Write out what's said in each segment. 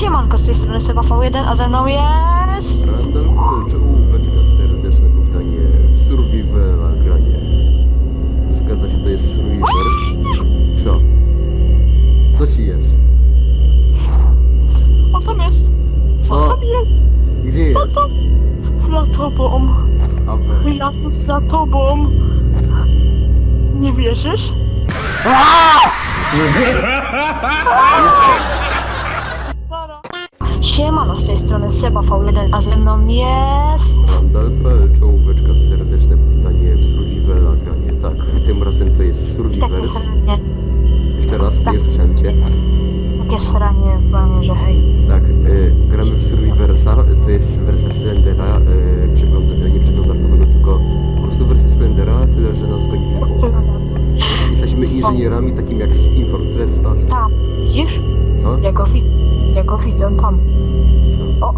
Siemanko, z tej strony Seba V1, a ze mną jest... Randall kończy ołóweczka serdeczne powitanie w Survivora granie. Zgadza się, to jest Survivors. Co? Co ci jest? O tam jest? Co? tam jest? Gdzie Co jest? tam? Za tobą. A weź. Ja tu za tobą. Nie wierzysz? Jestem. Siemano, z tej strony Seba V1, a ze mną jest... Randall kończy ołóweczka serdeczne powitanie w Survivora granie. Tak, tym razem to jest Survivors. Nie, Jeszcze raz, Tak. nie słyszałem cię. takie sranie, panie, że hej. Tak, y, gramy w Survivorsa, to jest wersja Slendera, y, przegląd, nie przeglądarkowego, tylko po prostu wersja Slendera, tyle że nas goni wilkołak. Jesteśmy inżynierami takim jak z Team Fortressa. Tam, widzisz? Co? Ja go widzę, ja go widzę tam. Co?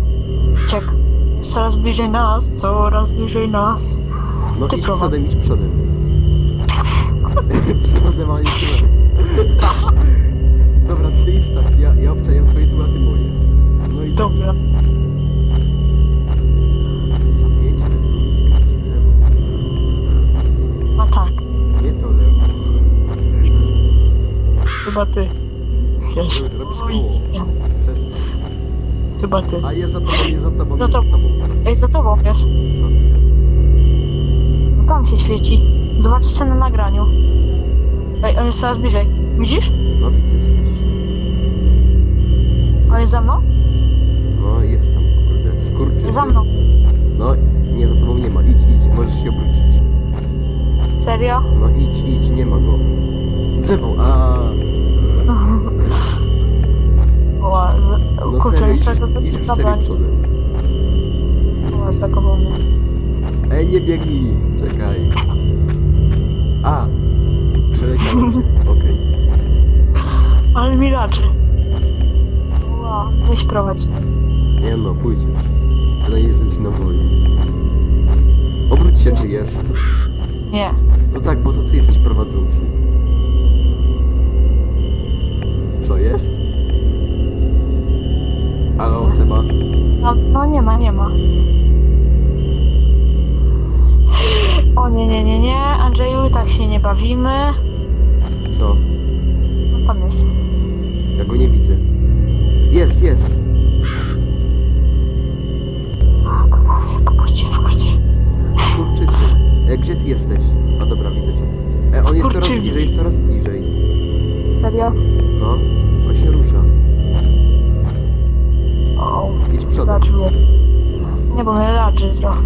Czek. Coraz bliżej nas, coraz bliżej nas. No Ty idź prowadź. przodem, idź przodem. przodem, a nie tyłem. Dobra, ty idź tak, ja, ja obczajam twoje tyły, a ty moje. No i Dobra. za 5 metrów skręć w lewo. A tak, Nie to lewo. chyba ty. Robisz koło. Chyba ty. A jest za tobą, jest za tobą, No jest to- za tobą. Ej, za tobą jest. Co ty? No tam się świeci. Zobaczcie na nagraniu. Ej, on jest coraz bliżej. Widzisz? No widzę, świeci się. On jest za mną? No jest tam, kurde, skurczysy. Za mną. No, nie, za tobą nie ma. Idź, idź, możesz się obrócić. Serio? No idź, idź, nie ma go. Drzewo, a Ła, No kurczę, serio, idź, jeszcze już- to idź już serio przodem. Ła, zlagowało mnie. Ej, nie biegnij, czekaj. A, przeleciałem się, okej. Ale mi raczy. Ła, weź prowadź. Nie no, pójdziesz. Zdać na woli. Obróć się, czy jest. Nie. No tak, bo to ty jesteś prowadzący. Co jest? Halo, Seba? No, no nie ma, nie ma. O nie, nie, nie, nie, Andrzeju, tak się nie bawimy. Co? No tam jest. Ja go nie widzę. Jest, jest. A, to dalej, pochodźcie, wchodźcie. Skurczysy. E, gdzie ty jesteś? A dobra, widzę cię. E, on jest coraz bliżej, jest coraz bliżej. Serio? No, on się rusza. O, Idź przodem. Nie, bo mnie raczy trochę.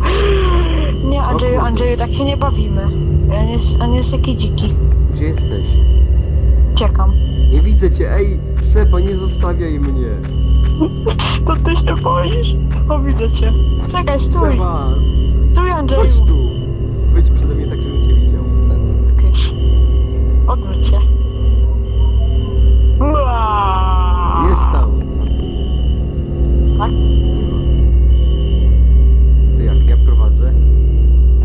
Nie, Andrzeju, kurde. Andrzeju, tak się nie bawimy. On jest, on jest taki dziki. Gdzie jesteś? Czekam. Nie widzę cię, ej! Seba, nie zostawiaj mnie! To ty się boisz? O, widzę cię. Czekaj, stój. Seba! Stój, Andrzeju. Chodź tu! Wyjdź przede mnie tak, żebym cię widział. Kysz. Odwróć się. Ua! Jest tam! Tak? Nie ma. To jak, ja prowadzę?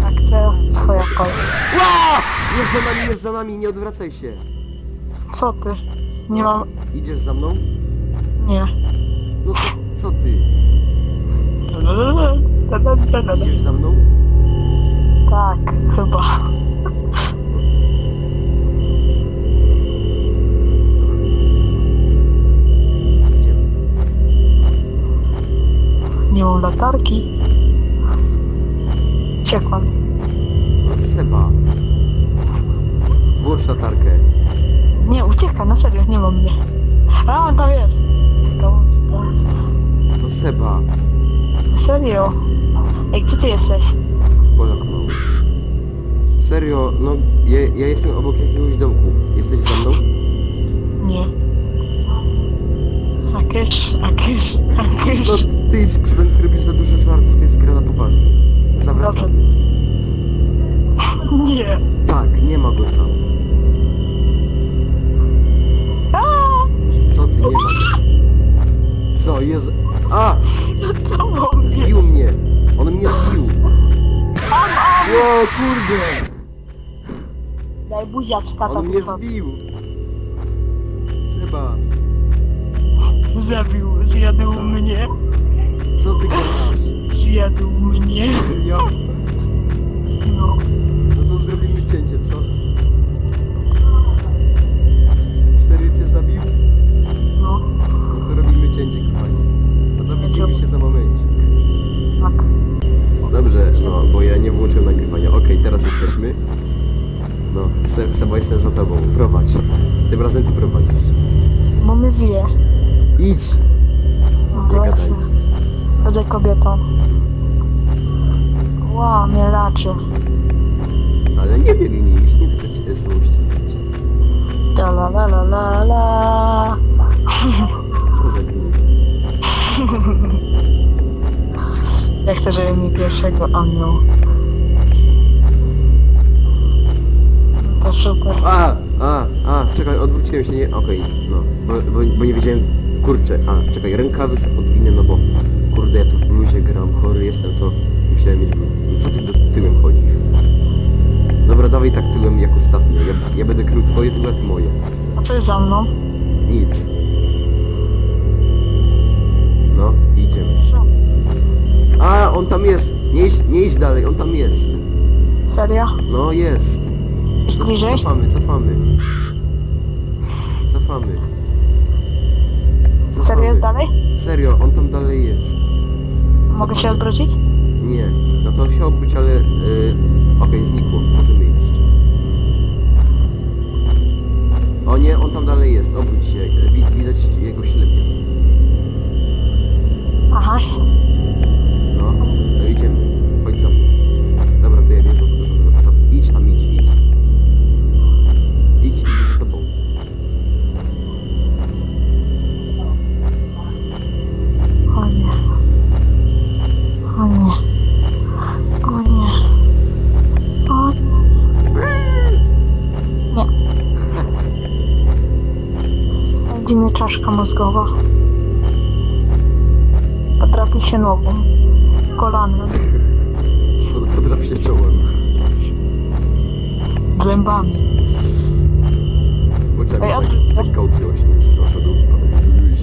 Tak, teraz twoja kolej. Ła! Jest za nami, jest za nami, nie odwracaj się! Co ty? Nie mam... Idziesz za mną? Nie. No co, co ty? Idziesz za mną? Tak, chyba. Nie mam latarki. Ciekłam. Seba. Włącz latarkę. Nie, ucieka, na serio, nie ma mnie. A, on tam jest. Skąd? No Seba. Serio. Ej, gdzie ty jesteś? Polak mały. Serio, no ja, ja jestem obok jakiegoś domku. Jesteś za mną? Nie. A kysz, a kysz, a No ty przodem, ty robisz za dużo żartów, to jest gra na poważnie. Zawracamy. Nie. Tak, nie ma go tam. Co ty, nie ma go. Co, jest... A! Zbił mnie! On mnie zbił! O kurde! Daj buziaczka On tam mnie zbił! Seba! Zabił, zjadł mnie. Co ty gadasz? Zjadł mnie. No. No to zrobimy cięcie, co? Serio cię zabił? No. No to robimy cięcie, kochani. No to widzimy się za momencik. Tak. Dobrze, no, bo ja nie włączyłem nagrywania. Okej, teraz jesteśmy. No, Se Seba jestem za tobą. Prowadź. Tym razem ty prowadzisz. Bo my zje. Idź! No Nie właśnie. gadaj. Będę kobietą. Ła, mnie laczy. Ale nie biegnij, jeśli nie chcę cię z tobą ścigać. Da la la la la la. Co za gnój. Ja chcę, żeby mi pierwszego. No To super. A, a, a, czekaj, odwróciłem się, nie, okej, no, bo, bo, bo nie wiedziałem, kurczę, a, czekaj, rękawy sobie podwinę, no bo, kurde, ja tu w bluzie gram, chory jestem, to musiałem mieć bluz. No co ty do, tyłem chodzisz? Dobra, dawaj tak tyłem jak ostatnio, ja, ja będę krył twoje tyły, a ty moje. A co jest za mną? Nic. No, idziemy. A, on tam jest, nie idź, nie idź dalej, on tam jest. Serio? No, jest. Jest Cof, bliżej? cofamy, cofamy. Cofamy. Serio jest dalej? Serio, on tam dalej jest. Mogę się odwrócić? Nie, no to się obróć, ale... Yy, Okej, znikło, możemy iść. O nie, on tam dalej jest, obróć się, wi- widać jego ślepie. Mózgowa. Potrafi się nogą. Kolanem. Podrap się czołem. Zębami. Ej, tak, odwróć się. tak kołki z wypadek. się robisz.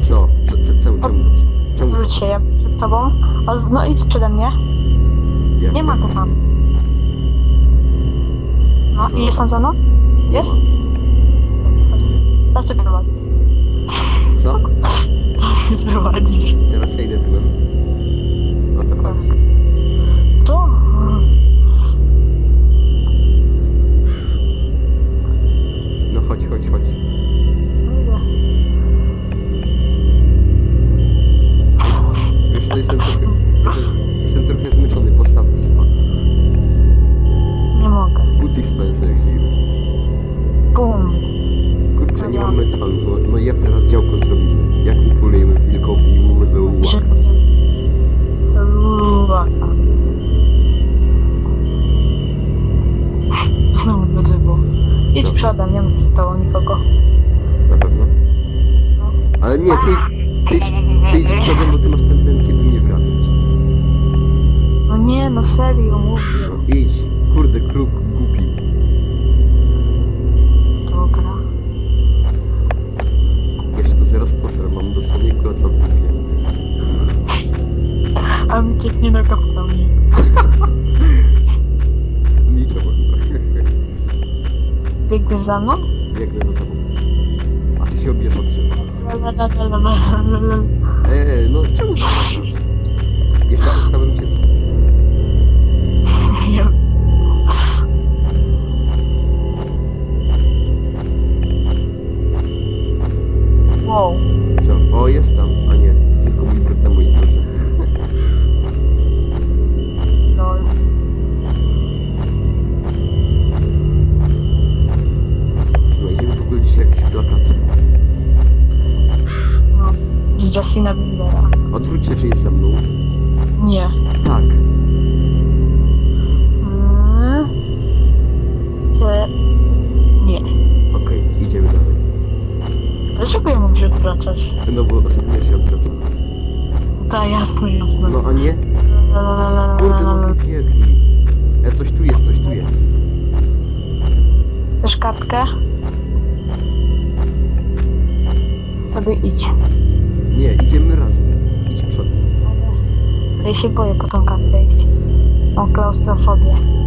Co? Cze- cze- Czemu? Czemu? Czemu? Się, ja przed tobą. O, no idź przede mnie. Jak- Nie ma go tam. No i jest tam za mną? Jest? ma. Prowadzisz. Teraz ja idę tyłem. Kapitanie. Niczego. Biegniesz za mną? Biegnę za tobą. A ty się obierz od drzewa. Eee, no czemu zapraszasz? Jeszcze trochę bym cię. Nie. Wow. Co? O, jest tam. Odwracać? No bo ostatnio się odwracam. Tak, jasne, jasne. No a nie? Kurde, no nie biegnij. E, coś tu jest, coś tu jest. Chcesz kartkę? sobie idź. Nie, idziemy razem. Idź przodem. Ale ja się boję po tą kartę iść. Mam klaustrofobię.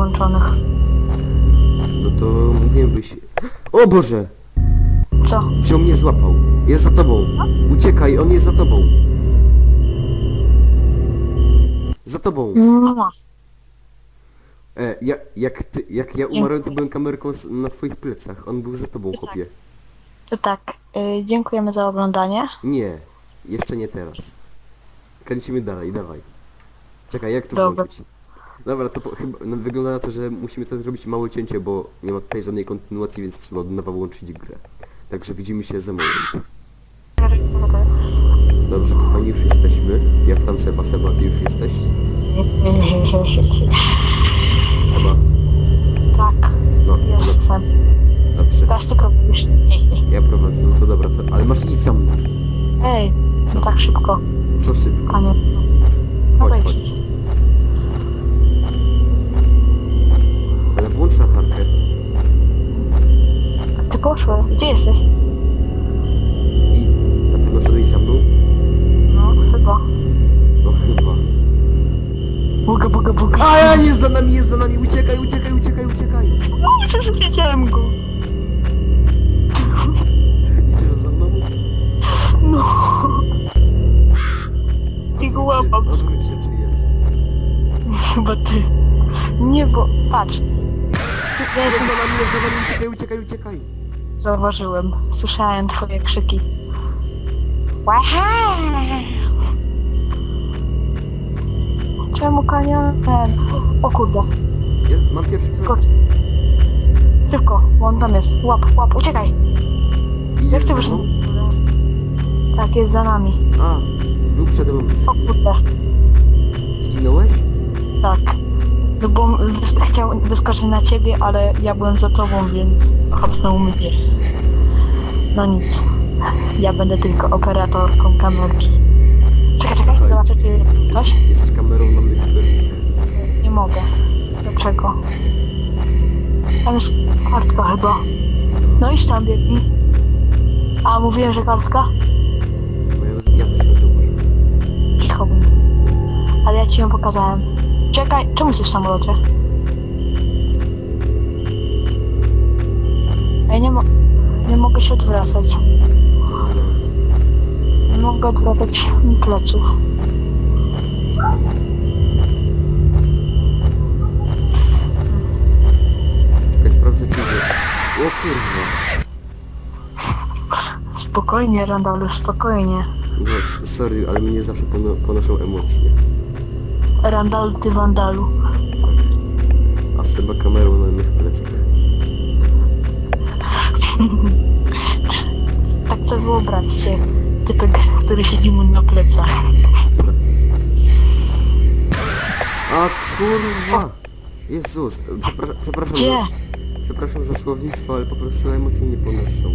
Włączonych. No to mówiłem byś... O Boże! Co? Wziął mnie, złapał. Jest za tobą. Uciekaj, on jest za tobą. Za tobą. No. E, ja, jak, ty, jak ja umarłem, to byłem kamerką s- na twoich plecach. On był za tobą, Tak. chłopie. To tak. Y, dziękujemy za oglądanie. Nie, jeszcze nie teraz. Kręcimy dalej, dawaj. Czekaj, jak to Dobra. włączyć? Dobra, to po, chyba no, wygląda na to, że musimy to zrobić małe cięcie, bo nie ma tutaj żadnej kontynuacji, więc trzeba od nowa włączyć grę. Także widzimy się za moment. Dobrze, kochani, już jesteśmy. Jak tam Seba? Seba, ty już jesteś? Seba? tak, No, dobrze. jestem. dobrze. Teraz ty prowadzisz. Ja prowadzę, no to dobra, to, ale masz iść mną. Ej, Co? no tak szybko, Co szybko? panie. Ty poszły, gdzie jesteś? I na pewno szedłeś za mną? No, chyba. No chyba. Buga, buga, buga. A ja jest za nami, jest za nami, uciekaj, uciekaj, uciekaj, uciekaj. No, przecież wiedziałem go. Idziesz za mną? No. I go łapam. Odwróć się, czy jest. Chyba ty. Nie, bo patrz. Ja Jest jestem... za nami, jest za nami, uciekaj, uciekaj, uciekaj. Zauważyłem. Słyszałem twoje krzyki. Łaha! Czemu kanion ten? O kurde. Jest, mam pierwszy Skocz. krok. Szybko, bo on tam jest. Łap, łap, uciekaj. Jak Idziesz ty za mną? Tak, jest za nami. A, był przede mną przez O chwilę. kurde. Zginąłeś? Tak. No bo chciał wyskoczyć na ciebie, ale ja byłem za tobą, więc hopsnął mnie. No nic. Ja będę tylko operatorką kamerki. Czekaj, czekaj, Słuchaj. zobaczę czy coś. Jesteś, kamerą na plecach. Nie mogę. Dlaczego? Tam jest kartka chyba. No idź tam biegnij. A mówiłem, że kartka? Ja, ja też ją zauważyłem. Cicho bym. Ale ja ci ją pokazałem. Czekaj, czemu jesteś w samolocie? Ja nie, mo nie mogę się odwracać. Nie mogę odwracać pleców. Czekaj, sprawdzę czy idzie. O kurwa. Spokojnie, Randalu, spokojnie. No, s- sorry, ale mnie zawsze pono ponoszą emocje. Randal, ty wandalu. A Seba kamerą na mych plecach. Tak to wyobraźcie. Typek, który siedzi mu na plecach. A kurwa! Jezus, przepraszam, przepraszam, Gdzie? za, przepraszam za słownictwo, ale po prostu emocje mnie ponoszą.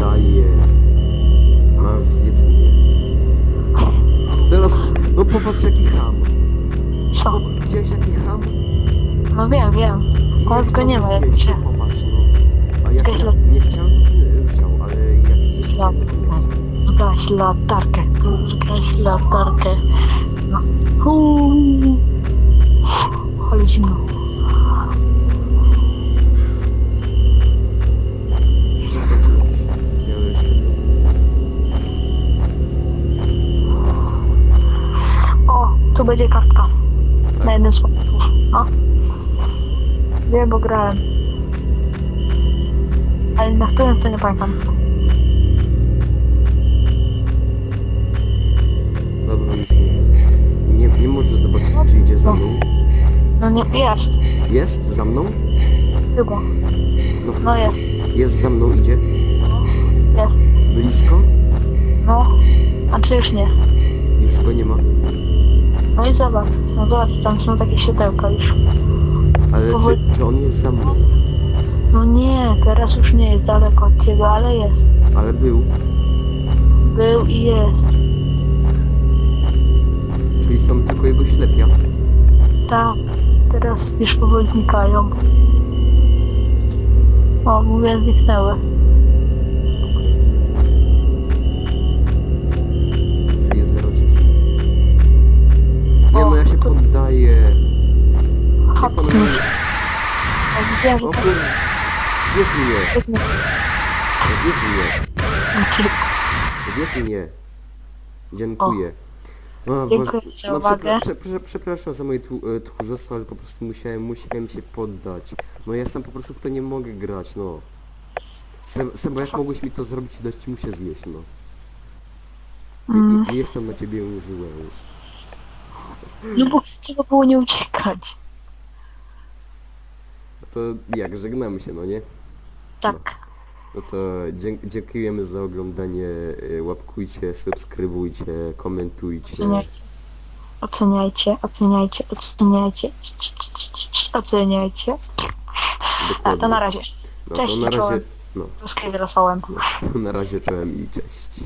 Poddaję. Masz, zjedz mnie. Teraz, no popatrz jaki ham. Co? Widziałeś jaki ham? No wiem, wiem. Nie go nie ma, chciał jak się- no popatrz, no. A jak ja nie chciałem, no to nie chciał, ale jak nie chciałem, to nie chciał. Zgaś latarkę. Zgaś latarkę. No. Uuu. Ale zimno. Będzie kartka. Tak. Na jednym z punktów. No. Wiem, bo grałem. Ale na którym to nie pamiętam. Dobra, już nie chcę. Nie, nie możesz zobaczyć, czy idzie za mną. No nie, jest. Jest? Za mną? Chyba. No, No jest. jest za mną, idzie. Jest. Blisko? No. A czy już nie? Już go nie ma. No i zobacz. No zobacz, tam są takie światełka już. Ale Powoli- czy, czy on jest za mną? No nie, teraz już nie jest daleko od ciebie, ale jest. Ale był. Był i jest. Czyli są tylko jego ślepia. Tak. Teraz już powoli znikają. O, mówię, zniknęły. O, widziałem, że O tak. Zjedz mnie, świetnie. zjedz mnie, zjedz mnie. Dziękuję. O, Dziękuję Boże, za no uwagę. przepra prze prze przepraszam za moje tu, e, tchórzostwo, ale po prostu musiałem, musiałem się poddać. No ja sam po prostu w to nie mogę grać, no. Seba, Seba jak mogłeś mi to zrobić i dać mu się zjeść, no. I, Mm. i, jestem na ciebie zły. No bo trzeba było nie uciekać. To jak, żegnamy się, no nie? Tak. No to dzie dziękujemy za oglądanie, e, łapkujcie, subskrybujcie, komentujcie. Oceniajcie. Oceniajcie, oceniajcie, oceniajcie, oceniajcie. A to na razie. No Cześć, to na razie, czołem. no, z rosołem. na razie czołem i cześć.